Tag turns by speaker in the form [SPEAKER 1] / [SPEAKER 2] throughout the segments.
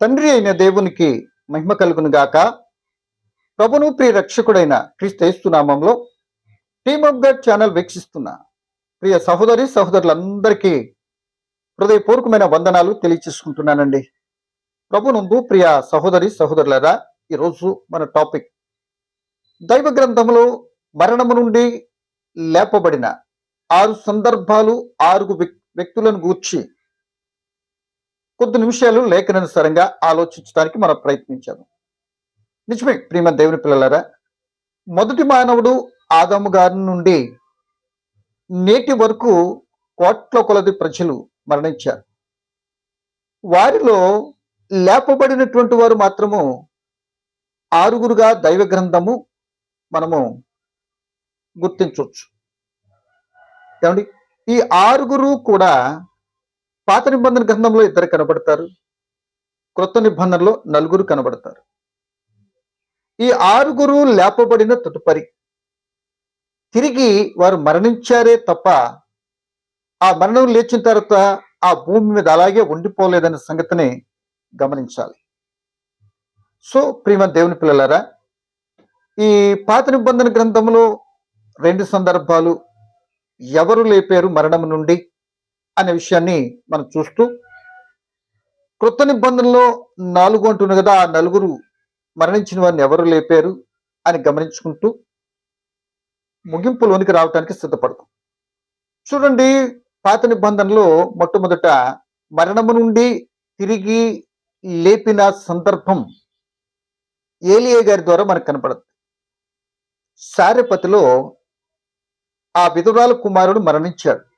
[SPEAKER 1] తండ్రి అయిన దేవునికి మహిమ కలుగును గాక. ప్రభును ప్రియ రక్షకుడైన క్రీస్తు టీమ్ ఆఫ్ గడ్ ఛానల్ వీక్షిస్తున్న ప్రియ సహోదరి సహోదరులందరికీ హృదయపూర్వకమైన వందనాలు తెలియచేసుకుంటున్నానండి. ప్రభునందు ప్రియ సహోదరి సహోదరులరా ఈరోజు మన టాపిక్ దైవ గ్రంథములో మరణము నుండి లేపబడిన ఆరు సందర్భాలు ఆరుగు వ్యక్- వ్యక్తులను గూర్చి కొద్ది నిమిషాలు లేఖనానుసారంగా ఆలోచించడానికి మనం ప్రయత్నించాము. నిజమే ప్రియమ దేవుని పిల్లలారా మొదటి మానవుడు ఆదాము గారి నుండి నేటి వరకు కోట్ల కొలది ప్రజలు మరణించారు. వారిలో లేపబడినటువంటి వారు మాత్రము ఆరుగురుగా దైవ గ్రంథము మనము గుర్తించవచ్చు. ఏమండి? ఈ ఆరుగురు కూడా పాత నిబంధన గ్రంథంలో ఇద్దరు కనబడతారు. క్రొత్త నిబంధనలో నలుగురు కనబడతారు. ఈ ఆరుగురు లేపబడిన తదుపరి. తిరిగి వారు మరణించారే తప్ప ఆ మరణం లేచిన తర్వాత ఆ భూమి మీద అలాగే ఉండిపోలేదనే సంగతిని గమనించాలి. సో ప్రియమ దేవుని పిల్లలారా ఈ పాత నిబంధన గ్రంథంలో రెండు సందర్భాలు ఎవరు లేపారు మరణం నుండి? అనే విషయాన్ని మనం చూస్తూ కృత నిబంధనలో నాలుగు అంటున్నారు కదా ఆ నలుగురు మరణించిన వారిని ఎవరు లేపారు అని గమనించుకుంటూ ముగింపులోనికి రావడానికి సిద్ధపడతాం. చూడండి పాత నిబంధనలో మొట్టమొదట మరణము నుండి తిరిగి లేపిన సందర్భం ఏలియా గారి ద్వారా మనకు కనపడుతుంది. సారెపతిలో ఆ విధురాల కుమారుడు మరణించాడు.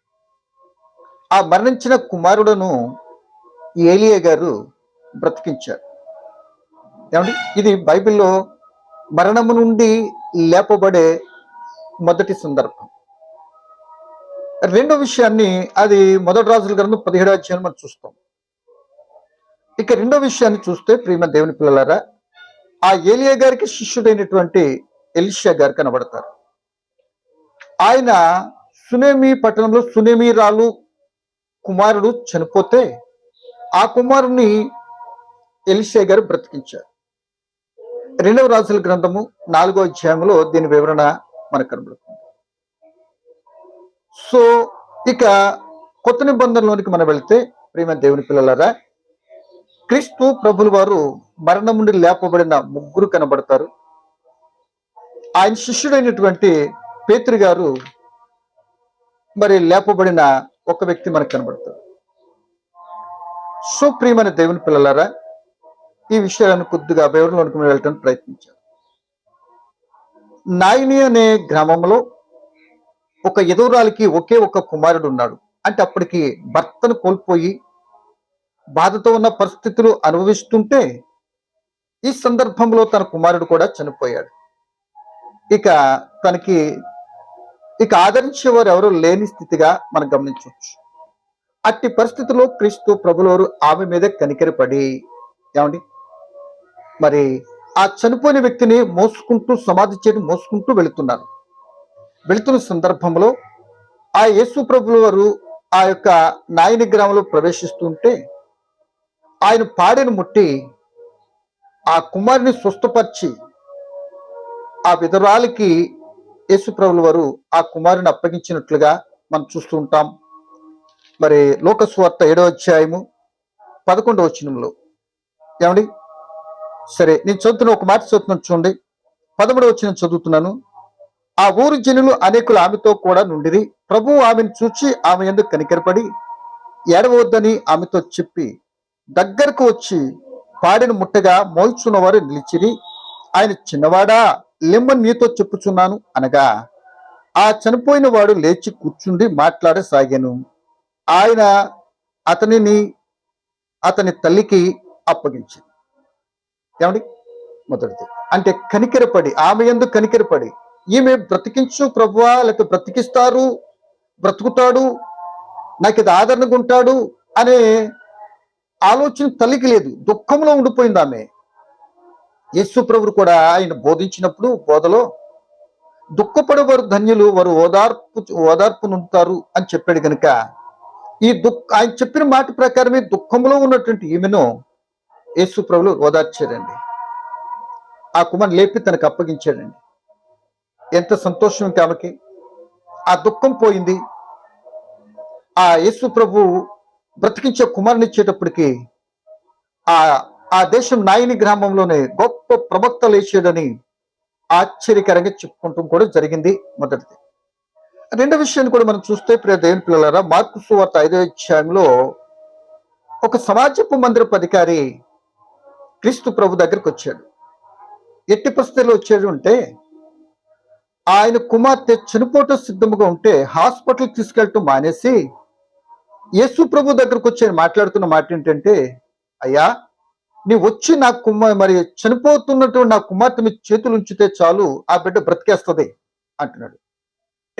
[SPEAKER 1] ఆ మరణించిన కుమారుడను ఏలియా గారు బ్రతికించారు. ఏమండి? ఇది బైబిల్లో మరణము నుండి లేపబడే మొదటి సందర్భం. రెండో విషయాన్ని అది మొదటి రాజుల గ్రంథం పదిహేడో అధ్యాయం మనం చూస్తాం. ఇక రెండో విషయాన్ని చూస్తే ప్రియమ దేవుని పిల్లలారా ఆ ఏలియా గారికి శిష్యుడైనటువంటి ఎలిషియా గారు కనబడతారు. ఆయన సునేమి పట్టణంలో సునేమి రాళ్ళు కుమారుడు చనిపోతే ఆ కుమారుని ఎలిషే గారు బ్రతికించారు. రెండవ రాజుల గ్రంథము నాలుగో అధ్యాయంలో దీని వివరణ మనకు కనబడుతుంది. సో ఇక కొత్త నిబంధనలోనికి మనం వెళ్తే ప్రేమ దేవుని పిల్లలారా క్రీస్తు ప్రభులు వారు మరణం నుండి లేపబడిన ముగ్గురు కనబడతారు. ఆయన శిష్యుడైనటువంటి పేతురు గారు మరి లేపబడిన ఒక వ్యక్తి మనకు కనబడతాడు సో ప్రియమైన దేవుని పిల్లలారా ఈ విషయాలను కొద్దిగా వివరణలోనికి మేము వెళ్ళటానికి ప్రయత్నించారు నాయని అనే గ్రామంలో ఒక ఎదురాలికి ఒకే ఒక కుమారుడు ఉన్నాడు. అంటే అప్పటికి భర్తను కోల్పోయి బాధతో ఉన్న పరిస్థితులు అనుభవిస్తుంటే ఈ సందర్భంలో తన కుమారుడు కూడా చనిపోయాడు. ఇక తనకి ఇక ఆదరించేవారు ఎవరు లేని స్థితిగా మనం గమనించవచ్చు. అట్టి పరిస్థితిలో క్రీస్తు ప్రభులవారు ఆమె మీద కనికరపడి ఏమండి? మరి ఆ చనిపోయిన వ్యక్తిని మోసుకుంటూ సమాధి చేయడం మోసుకుంటూ వెళుతున్నారు. వెళుతున్న సందర్భంలో ఆ యేసు ప్రభుల వారు ఆ యొక్క నాయని గ్రామంలో ప్రవేశిస్తుంటే ఆయన పాడిని ముట్టి ఆ కుమారుని స్వస్థపరిచి ఆ విధురాలికి యేసుప్రభుల వారు ఆ కుమారుని అప్పగించినట్లుగా మనం చూస్తూ ఉంటాం. మరి లోకస్వార్త ఏడో అధ్యాయము పదకొండవ వచనంలో. ఏమండి? సరే నేను చదువుతున్న ఒక మాట చదువుతున్నాను చూడండి. పదమూడవ వచ్చిన చదువుతున్నాను. ఆ ఊరు జనులు అనేకులు ఆమెతో కూడా నుండిరి. ప్రభు ఆమెను చూచి ఆమె ఎందుకు కనికరపడి ఏడవద్దని ఆమెతో చెప్పి దగ్గరకు వచ్చి పాడిన ముట్టగా మోల్చున్నవారు నిలిచిరి. ఆయన చిన్నవాడా? లిమ్మన్ నీతో చెప్పుచున్నాను అనగా ఆ చనిపోయిన వాడు లేచి కూర్చుండి మాట్లాడసాగాను. ఆయన అతనిని అతని తల్లికి అప్పగించింది ఏమండి? మొదటిది. అంటే కనికెరపడి ఆమె ఎందుకు కనికెరపడి ఈమె బ్రతికించు ప్రభువా లేకపోతే బ్రతికిస్తారు బ్రతుకుతాడు నాకు ఇది ఆదరణగా ఉంటాడు అనే ఆలోచన తల్లికి లేదు. దుఃఖంలో ఉండిపోయింది ఆమె. యేసు ప్రభువు కూడా ఆయన బోధించినప్పుడు బోధలో దుఃఖపడేవారు ధన్యులు వారు ఓదార్పు ఓదార్పునుంటారు అని చెప్పాడు కనుక ఈ దుఃఖ ఆయన చెప్పిన మాట ప్రకారమే దుఃఖంలో ఉన్నటువంటి ఈమెను యేసు ప్రభులు ఓదార్చారండి ఆ కుమార్ లేపి తనకు అప్పగించాడండి. ఎంత సంతోషం ఇంకా ఆమెకి. ఆ దుఃఖం పోయింది. ఆ యేసు ప్రభు బ్రతికించే కుమారుని ఇచ్చేటప్పటికి ఆ ఆ దేశం నాయని గ్రామంలోనే గొప్ప ప్రవక్త లేచాడని ఆశ్చర్యకరంగా చెప్పుకుంటూ కూడా జరిగింది మొదటిది. రెండో విషయాన్ని కూడా మనం చూస్తే ప్రియ దేవుని పిల్లలారా మార్కు సువార్త ఐదో అధ్యాయంలో ఒక సమాజపు మందిరపు అధికారి క్రీస్తు ప్రభు దగ్గరకు వచ్చాడు. ఎట్టి పరిస్థితుల్లో వచ్చాడు అంటే ఆయన కుమార్తె చనిపోవటం సిద్ధముగా ఉంటే హాస్పిటల్కి తీసుకెళ్ళటం మానేసి యేసు ప్రభు దగ్గరకు వచ్చి మాట్లాడుతున్న మాట ఏంటంటే అయ్యా నీ వచ్చి నా కుమ్మ మరి చనిపోతున్నటువంటి నా కుమార్తె మీ చేతులు ఉంచితే చాలు ఆ బిడ్డ బ్రతికేస్తుంది అంటున్నాడు.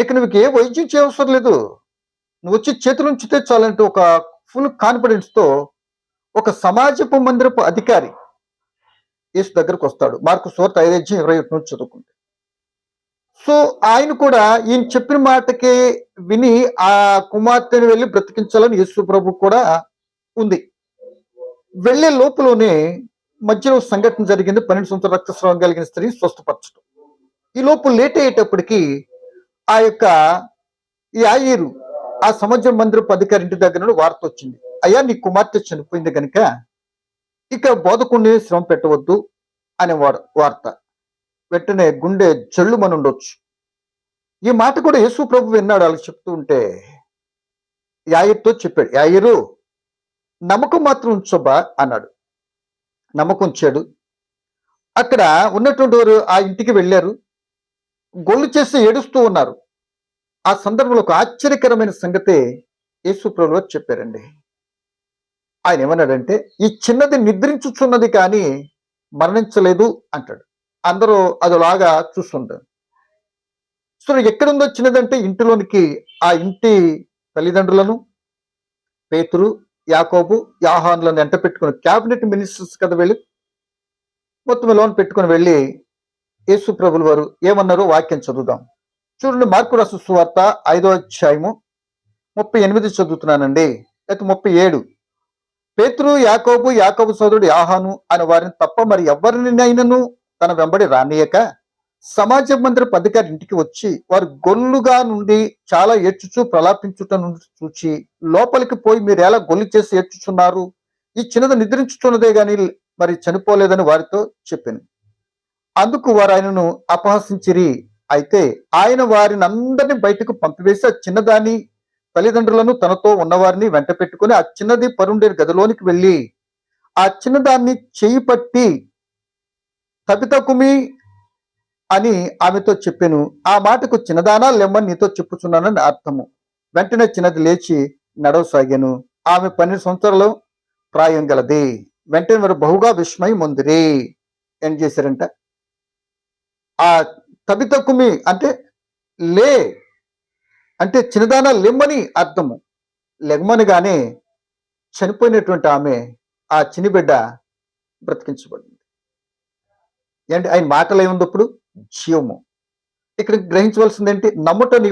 [SPEAKER 1] ఇక నువ్వు ఏ వైద్యం చేయవసరం లేదు. నువ్వు వచ్చి చేతులు ఉంచితే చాలంటే ఒక ఫుల్ కాన్ఫిడెన్స్తో ఒక సమాజపు మందిరపు అధికారి యేసు దగ్గరకు వస్తాడు. మార్కు సోర్త ఐదేజ్యం ఇరవై ఒకటి నుంచి చదువుకుంటే. సో ఆయన కూడా ఈయన చెప్పిన మాటకి విని ఆ కుమార్తెను వెళ్ళి బ్రతికించాలని యేసు ప్రభు కూడా ఉంది. వెళ్ళే లోపలనే మధ్యలో సంఘటన జరిగింది. పన్నెండు సంవత్సరాల రక్తస్రావం కలిగిన స్త్రీ స్వస్థపరచడం. ఈ లోపు లేట్ అయ్యేటప్పటికి ఆ యొక్క యాయిరు ఆ సమాజం మందిరపు అధికారి ఇంటి దగ్గర నుండి వార్త వచ్చింది. అయ్యా నీ కుమార్తె చనిపోయింది కనుక ఇక బోధకుడిని శ్రమ పెట్టవద్దు అనే వార్త. వెంటనే గుండె జల్లు మన ఉండొచ్చు. ఈ మాట కూడా యేసు ప్రభు విన్నాడు. అలా చెప్తూ ఉంటే యాయిర్తో చెప్పాడు. యాయిరు నమ్మకం మాత్రం ఉంచబ్బా అన్నాడు. నమ్మకం ఉంచాడు అక్కడ ఉన్నటువంటి వారు ఆ ఇంటికి వెళ్ళారు. గొల్లు చేసి ఏడుస్తూ ఉన్నారు. ఆ సందర్భంలో ఒక ఆశ్చర్యకరమైన సంగతే యేసు చెప్పారండి. ఆయన ఏమన్నాడంటే ఈ చిన్నది నిద్రించుచున్నది కానీ మరణించలేదు అంటాడు. అందరూ అదిలాగా చూస్తుంటారు. సో ఎక్కడుందో చిన్నదంటే ఇంటిలోనికి ఆ ఇంటి తల్లిదండ్రులను పేతురు యాకోబు యాహాన్లను ఎంట పెట్టుకుని క్యాబినెట్ మినిస్టర్స్ కదా వెళ్ళి? మొత్తం లోన్ పెట్టుకుని వెళ్ళి యేసు ప్రభుల వారు ఏమన్నారో వాక్యం చదువుదాం. చూడండి మార్కు సువార్త ఐదో అధ్యాయము ముప్పై ఎనిమిది చదువుతున్నానండి. అయితే ముప్పై ఏడు. పేతురు యాకోబు యాకోబు సోదరుడు యాహాను అని వారిని తప్ప మరి ఎవరినైనాను తన వెంబడి రానియక? సమాజ మందిర అధికారి ఇంటికి వచ్చి వారు గొల్లుగా నుండి చాలా ఏడ్చుచు ప్రలాపించుట నుండి చూచి లోపలికి పోయి మీరు ఎలా గొల్లు చేసి ఏడ్చుచున్నారు? ఈ చిన్నది నిద్రించుచున్నదే గాని మరి చనిపోలేదని వారితో చెప్పింది అందుకు వారు ఆయనను అపహసించిరి. అయితే ఆయన వారిని అందరినీ బయటకు పంపివేసి ఆ చిన్నదాని తల్లిదండ్రులను తనతో ఉన్నవారిని వెంట పెట్టుకుని ఆ చిన్నది పరుండే గదిలోనికి వెళ్ళి ఆ చిన్నదాన్ని చేయి పట్టి తపితకుమి అని ఆమెతో చెప్పాను. ఆ మాటకు చిన్నదానా లెమ్మని నీతో చెప్పుచున్నానని అర్థము. వెంటనే చిన్నది లేచి నడవసాగాను. ఆమె పన్నెండు సంవత్సరాలు ప్రాయం గలది. వెంటనే మీరు బహుగా విస్మయం ముందిరి ఏం చేశారంట? ఆ తబితకుమి అంటే లే అంటే చిన్నదాన లెమ్మని అర్థము. లెమ్మనిగానే చనిపోయినటువంటి ఆమె ఆ చిన్ని బిడ్డ బ్రతికించబడింది. ఏంటి ఆయన మాటలు ఏముంది ఇప్పుడు జీవము. ఇక్కడ గ్రహించవలసింది ఏంటి నమ్ముట నీ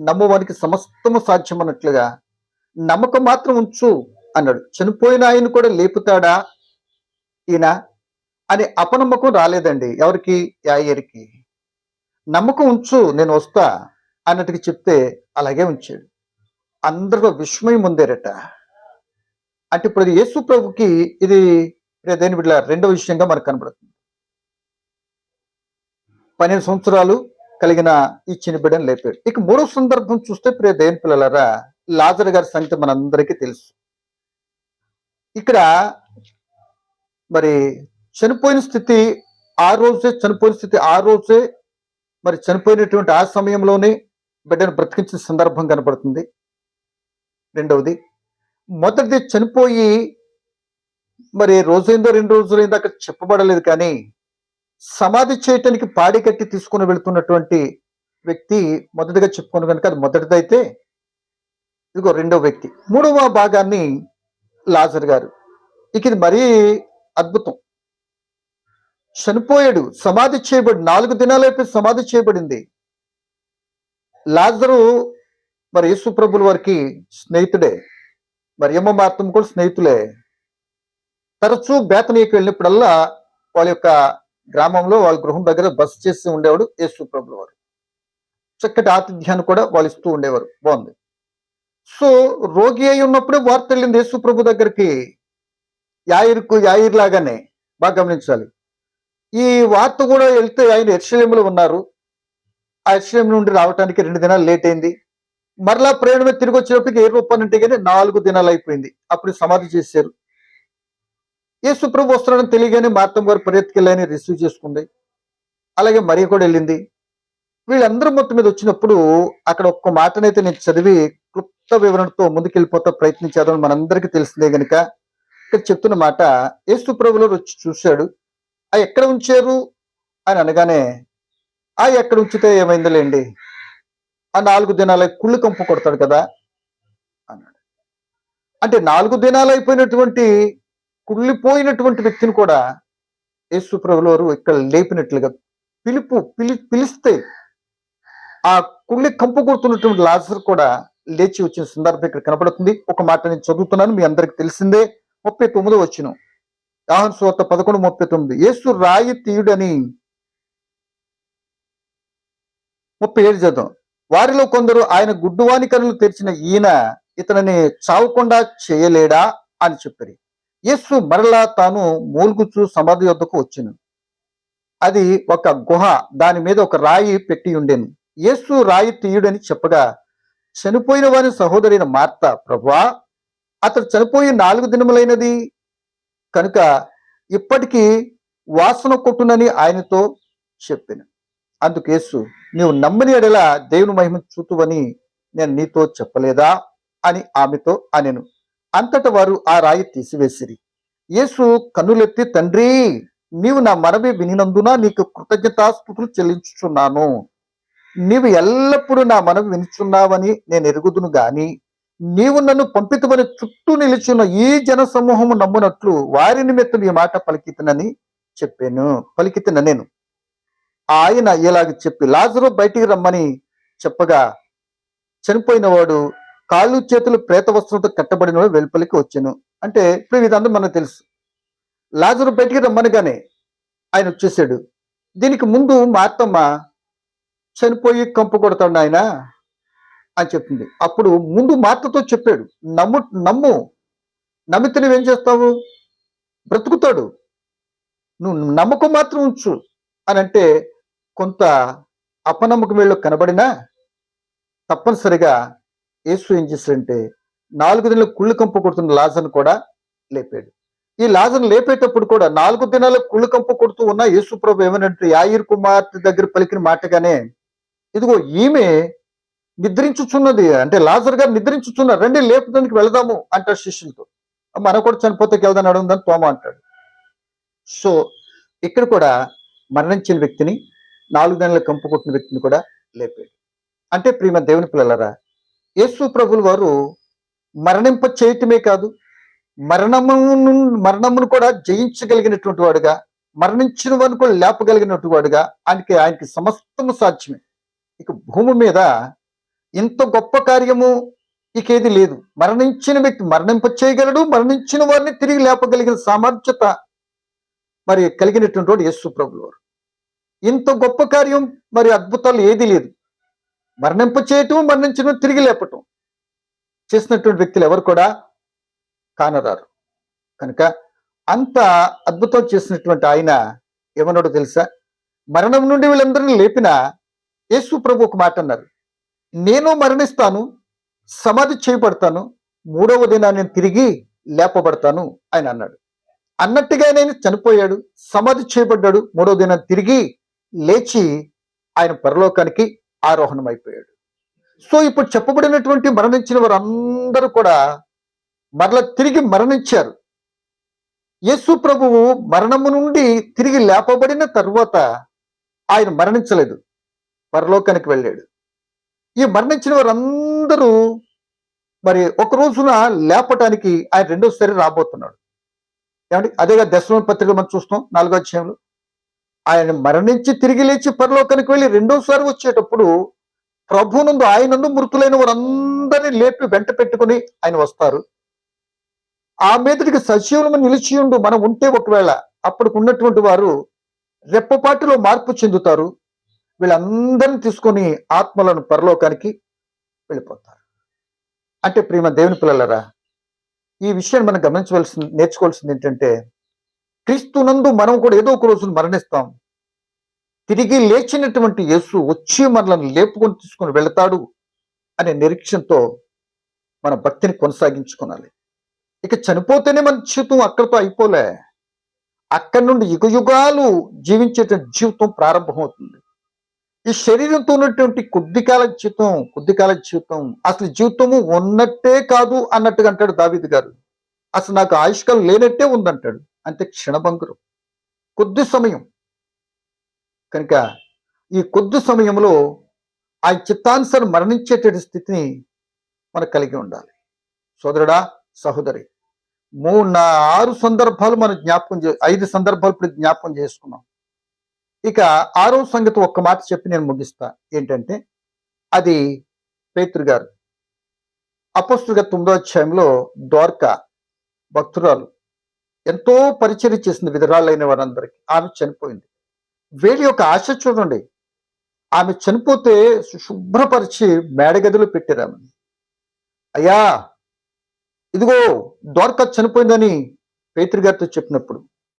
[SPEAKER 1] నమ్మవానికి సమస్తము సాధ్యమన్నట్లుగా నమ్మకం మాత్రం ఉంచు అన్నాడు. చనిపోయిన ఆయన కూడా లేపుతాడా ఈయన? అని అపనమ్మకం రాలేదండి. ఎవరికి? యాయరికి. నమ్మకం ఉంచు నేను వస్తా అన్నట్టుగా చెప్తే అలాగే ఉంచాడు. అందరిలో విస్మయం ఉందేరట. అంటే ఇప్పుడు యేసు ప్రభుకి ఇది దేని బిడ్డ రెండో విషయంగా మనకు కనబడుతుంది. పన్నెండు సంవత్సరాలు కలిగిన ఈ చిన్న బిడ్డను లేపాడు. ఇక మూడో సందర్భం చూస్తే ప్రియ దేని పిల్లలరా లాజర్ గారి సంగతి మనందరికీ తెలుసు. ఇక్కడ మరి చనిపోయిన స్థితి ఆ రోజే చనిపోయిన స్థితి ఆ రోజే మరి చనిపోయినటువంటి ఆ సమయంలోనే బిడ్డను బ్రతికించిన సందర్భం కనపడుతుంది రెండవది మొదటిది చనిపోయి మరి రోజైందో రెండు రోజులైందో అక్కడ చెప్పబడలేదు కానీ సమాధి చేయటానికి పాడి కట్టి తీసుకుని వెళుతున్నటువంటి వ్యక్తి మొదటిగా చెప్పుకున్న కనుక అది మొదటిదైతే ఇదిగో రెండవ వ్యక్తి. మూడవ భాగాన్ని లాజర్ గారు. ఇక ఇది మరీ అద్భుతం. చనిపోయాడు సమాధి చేయబడి నాలుగు దినాలైపోయి సమాధి చేయబడింది. లాజరు మరి యేసు ప్రభుల వారికి స్నేహితుడే. మరి యమ్మ మార్తం కూడా స్నేహితులే. తరచూ బేతనీకి వెళ్ళినప్పుడల్లా వాళ్ళ యొక్క గ్రామంలో వాళ్ళ గృహం దగ్గర బస్ చేసి ఉండేవాడు యేసు ప్రభుల వారు. చక్కటి ఆతిథ్యాన్ని కూడా వాళ్ళు ఇస్తూ ఉండేవారు. బాగుంది. సో రోగి అయి ఉన్నప్పుడే వార్త వెళ్ళింది యేసు ప్రభు దగ్గరికి. యాయిర్కు యాయిర్ లాగానే బాగా గమనించాలి. ఈ వార్త కూడా వెళ్తే ఆయన ఎర్షలేములో ఉన్నారు. ఆ ఎర్షలేం నుండి రావడానికి రెండు దినాలు లేట్ అయింది. మరలా ప్రయాణమే తిరిగి వచ్చేటప్పటికి ఏ రూపాయలంటే కానీ నాలుగు దినాలు అయిపోయింది. అప్పుడు సమాధి చేశారు. యేసు ప్రభు వస్తున్నాడని తెలియగానే మార్తం గారు పరిగెత్తుకెళ్ళని రిసీవ్ చేసుకుంది. అలాగే మరి కూడా వెళ్ళింది. వీళ్ళందరూ మొత్తం మీద వచ్చినప్పుడు అక్కడ ఒక్క మాటనైతే నేను చదివి క్లుప్త వివరణతో ముందుకెళ్ళిపోతా ప్రయత్నించేదని మనందరికీ తెలిసిందే గనుక ఇక్కడ చెప్తున్న మాట యేసు ప్రభులో వచ్చి చూశాడు. ఆ ఎక్కడ ఉంచారు? అని అనగానే ఆ ఎక్కడ ఉంచితే ఏమైందిలేండి? ఆ నాలుగు దినాల కుళ్ళు కంపు కొడతాడు కదా? అన్నాడు. అంటే నాలుగు దినాలు అయిపోయినటువంటి కుళ్ళిపోయినటువంటి వ్యక్తిని కూడా యేసు వారు ఇక్కడ లేపినట్లుగా పిలుపు పిలి పిలిస్తే ఆ కుళ్ళి కంపు కొడుతున్నటువంటి లాజర్ కూడా లేచి వచ్చిన సందర్భం ఇక్కడ కనపడుతుంది ఒక మాట నేను చదువుతున్నాను మీ అందరికి తెలిసిందే. ముప్పై తొమ్మిదో వచ్చిన యాహన్ సువార్త పదకొండు ముప్పై తొమ్మిది. యేసు రాయి తీయుడని ముప్పై ఏడు చదువు వారిలో కొందరు ఆయన గుడ్డువాని కనులు తెరిచిన ఈయన ఇతనిని చావకుండా చేయలేడా అని చెప్పారు. యేసు మరలా తాను మూలుగుచు సమాధి వద్దకు వచ్చాను అది ఒక గుహ దాని మీద ఒక రాయి పెట్టి ఉండేను. యేసు రాయి తీయుడని చెప్పగా చనిపోయిన వారి సహోదరైన మార్త ప్రభా అతడు చనిపోయి నాలుగు దినములైనది. కనుక ఇప్పటికీ వాసన కొట్టునని ఆయనతో చెప్పాను. అందుకు యేసు నీవు నమ్మని ఎడల దేవుని మహిమ చూతువని నేను నీతో చెప్పలేదా? అని ఆమెతో అనెను. అంతట వారు ఆ రాయి తీసివేసిరి. యేసు కన్నులెత్తి తండ్రి నీవు నా మనవి వినినందున నీకు కృతజ్ఞతాస్థుతులు చెల్లించుచున్నాను. నీవు ఎల్లప్పుడూ నా మనవి వినుచున్నావని నేను ఎరుగుదును గాని నీవు నన్ను పంపితమని చుట్టూ నిలిచిన ఈ జన సమూహము నమ్మునట్లు వారి నిమిత్తం ఈ మాట పలికితనని చెప్పాను పలికితిన నేను. ఆయన ఇలాగ చెప్పి లాజరు బయటికి రమ్మని చెప్పగా చనిపోయినవాడు కాళ్ళు చేతులు ప్రేత వస్త్రంతో కట్టబడిన వెలుపలికి వచ్చాను. అంటే ఇప్పుడు ఇదంతా మనకు తెలుసు. లాజరు బయటికి రమ్మనగానే ఆయన వచ్చేసాడు. దీనికి ముందు మార్తమ్మ చనిపోయి కంపు కొడతాడు ఆయన అని చెప్తుంది అప్పుడు ముందు మార్తతో చెప్పాడు. నమ్ము నమ్ము. నమ్మితే నువ్వేం చేస్తావు? బ్రతుకుతాడు. నువ్వు నమ్మకం మాత్రం ఉంచు అని అంటే కొంత అపనమ్మకం వీళ్ళు కనబడినా తప్పనిసరిగా యేసు ఏం చేశాడంటే నాలుగు దినాల కుళ్ళు కంపు కొడుతున్న లాజను కూడా లేపాడు. ఈ లాజను లేపేటప్పుడు కూడా నాలుగు దినాల కుళ్ళు కంపు కొడుతూ ఉన్న యేసు ప్రభు ఏమనంటే యాయిర్ కుమార్తె దగ్గర పలికిన మాటగానే ఇదిగో ఈమె నిద్రించుచున్నది అంటే లాజర్ గారు నిద్రించుచున్నారు రండి లేపడానికి వెళదాము అంటాడు శిష్యులతో. మనం కూడా చనిపోతే వెళ్దాం అడుగుదని తోమ అంటాడు. సో ఇక్కడ కూడా మరణించిన వ్యక్తిని నాలుగు నెలల కంపు కొట్టిన వ్యక్తిని కూడా లేపాడు. అంటే ప్రియమ దేవుని పిల్లలరా యేసు ప్రభులు వారు మరణింప చేయటమే కాదు మరణమును మరణమును కూడా జయించగలిగినటువంటి వాడుగా మరణించిన వారిని కూడా లేపగలిగినటువంటి వాడుగా ఆయనకి ఆయనకి సమస్తము సాధ్యమే. ఇక భూమి మీద ఇంత గొప్ప కార్యము ఇకేది లేదు. మరణించిన వ్యక్తి మరణింప చేయగలడు మరణించిన వారిని తిరిగి లేపగలిగిన సామర్థ్యత మరి కలిగినటువంటి వాడు యేసు ప్రభులు వారు. ఇంత గొప్ప కార్యం మరి అద్భుతాలు ఏది లేదు. మరణింప చేయటం మరణించడం తిరిగి లేపటం చేసినటువంటి వ్యక్తులు ఎవరు కూడా కానరారు. కనుక అంత అద్భుతం చేసినటువంటి ఆయన ఏమన్నాడో తెలుసా? మరణం నుండి వీళ్ళందరినీ లేపిన యేసు ప్రభు ఒక మాట అన్నారు. నేను మరణిస్తాను సమాధి చేయబడతాను మూడవ దినా నేను తిరిగి లేపబడతాను ఆయన అన్నాడు. అన్నట్టుగా నేను చనిపోయాడు సమాధి చేయబడ్డాడు మూడవ దినం తిరిగి లేచి ఆయన పరలోకానికి ఆరోహణం అయిపోయాడు సో ఇప్పుడు చెప్పబడినటువంటి మరణించిన వారందరూ కూడా మరల తిరిగి మరణించారు. యేసు ప్రభువు మరణము నుండి తిరిగి లేపబడిన తర్వాత ఆయన మరణించలేదు. పరలోకానికి వెళ్ళాడు. ఈ మరణించిన వారందరూ మరి ఒక రోజున లేపటానికి ఆయన రెండోసారి రాబోతున్నాడు. ఏమంటే అదేగా దశమ పత్రిక మనం చూస్తాం నాలుగో అధ్యాయంలో. ఆయన మరణించి తిరిగి లేచి పరలోకానికి వెళ్ళి రెండోసారి వచ్చేటప్పుడు ప్రభునందు ఆయనందు మృతులైన వారందరినీ లేపి వెంట పెట్టుకుని ఆయన వస్తారు. ఆ మీదటికి సజీవులము నిలిచి ఉండు మనం ఉంటే ఒకవేళ అప్పటికి ఉన్నటువంటి వారు రెప్పపాటిలో మార్పు చెందుతారు. వీళ్ళందరిని తీసుకొని ఆత్మలను పరలోకానికి వెళ్ళిపోతారు. అంటే ప్రేమ దేవుని పిల్లలరా ఈ విషయాన్ని మనం గమనించవలసింది నేర్చుకోవాల్సింది ఏంటంటే క్రీస్తునందు మనం కూడా ఏదో ఒక రోజును మరణిస్తాం. తిరిగి లేచినటువంటి యేసు వచ్చి మనల్ని లేపుకొని తీసుకొని వెళతాడు అనే నిరీక్షణతో మన భక్తిని కొనసాగించుకోవాలి ఇక చనిపోతేనే మన జీవితం అక్కడితో అయిపోలే. అక్కడి నుండి యుగ యుగాలు జీవించేటువంటి జీవితం ప్రారంభమవుతుంది. ఈ శరీరంతో ఉన్నటువంటి కొద్ది కాల జీవితం కొద్ది కాల జీవితం అసలు జీవితము ఉన్నట్టే కాదు అన్నట్టుగా అంటాడు దావిది గారు. అసలు నాకు ఆయుష్కాలం లేనట్టే ఉందంటాడు. అంతే క్షణభంగురం. కొద్ది సమయం. కనుక ఈ కొద్ది సమయంలో ఆ చిత్తానుసారం మరణించేటటువంటి స్థితిని మనకు కలిగి ఉండాలి. సోదరుడా సహోదరి మూడు నా ఆరు సందర్భాలు మనం జ్ఞాపకం చే ఐదు సందర్భాలు ఇప్పుడు జ్ఞాపకం చేసుకున్నాం. ఇక ఆరో సంగతి ఒక్క మాట చెప్పి నేను ముగిస్తా. ఏంటంటే అది పేతృగారు అపస్తుగా తొమ్మిదో అధ్యాయంలో ద్వారక భక్తురాలు ఎంతో పరిచయం చేసింది విధరాళ్ళైన వారందరికీ. ఆమె చనిపోయింది. వీళ్ళ యొక్క ఆశ చూడండి. ఆమె చనిపోతే శుభ్రపరిచి మేడగదిలో పెట్టారు ఆమె అయ్యా ఇదిగో ద్వారకా చనిపోయిందని పేతృగారితో చెప్పినప్పుడు